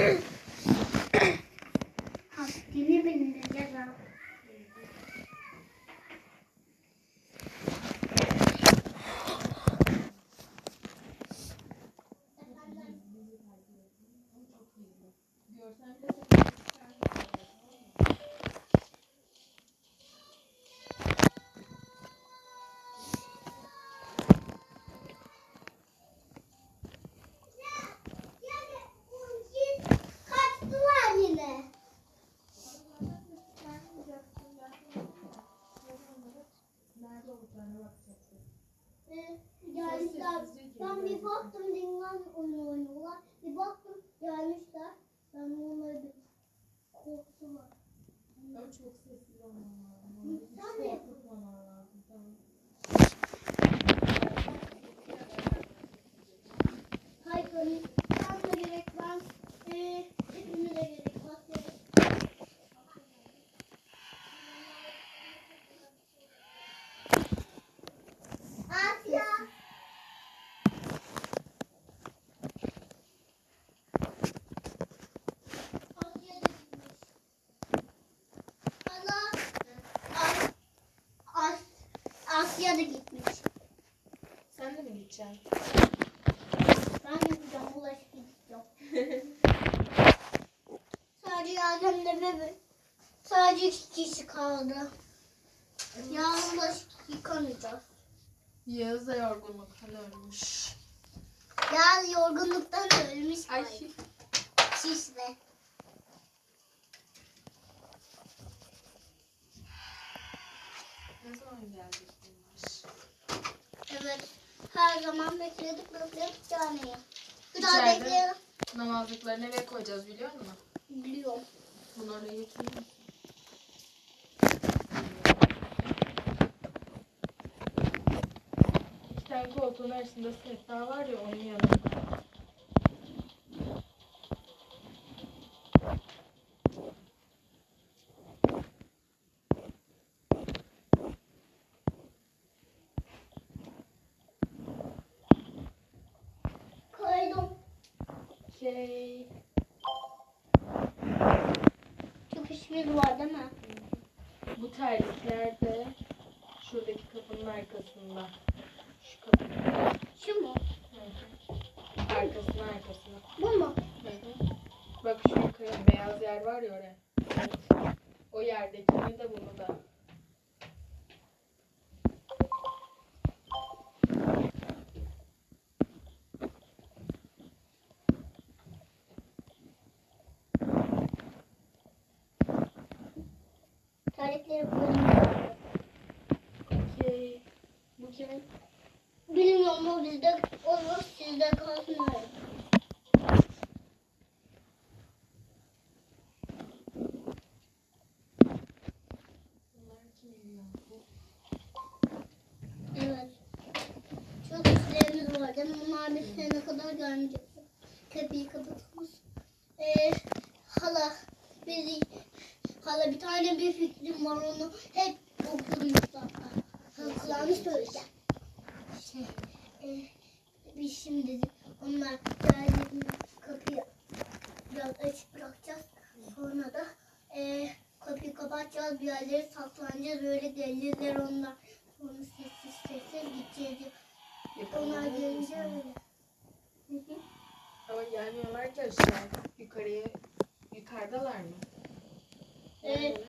Mm-hmm. Gelmişler. Ben bir baktım dinlen oyun oynuyorlar. Bir baktım gelmişler. Ben onları bir korktular. Ama çok sessiz olman lazım. Sen de- lazım. Tamam. Hayır sen de gerek ben e, hepimize gerek. Asya. Asya da gitmiş. Hala As, As, Asya da gitmiş. Sen de mi gideceksin? Ben yapacağım bulaşık yıkayacağım. Sadece Adem'le bebe. Sadece iki kişi kaldı. Yarın bulaşık yıkamayacağız. Yağız da yorgunluktan ölmüş. Yarın yorgunluktan ölmüş. Ay. Şişle. Ne zaman bunlar? Evet. Her zaman bekledik bekledik caneyi. Bir daha İçeride. bekleyelim. Namazlıkları nereye koyacağız biliyor musun? Biliyorum. Götüreyim mi? İki tane koltuğun arasında sehpa var ya onun yanında. Şey. Çok işimiz var değil mi? Bu terlikler de şuradaki kapının arkasında. Şu kapının Şu mu? arkasına arkasına. Bu mu? Hı hı. Bak şu yukarı beyaz yer var ya oraya. O yerdekini de bunu da. Okey. Bu kimin? Bilmiyorum o bizde olur sizde? Bu. Evet. Çok işlerimiz var. Mi? Bunlar sene kadar gelmeyecek. Kapıyı kapatmış. Ee, hala bizi hala bir tane bir fikrim var onu hep okudum Mustafa. Ha, kulağını söyleyeceğim. Şey, e, biz şimdi onlar geldiğinde kapıyı biraz açık bırakacağız. Sonra da e, kapıyı kapatacağız bir yerlere saklanacağız öyle gelirler onlar. Sonra sessiz sessiz gideceğiz. Onlar gelince öyle. Hı hı. Ama gelmiyorlar ki aşağı. Yukarıya. Yukarıdalar mı? Evet.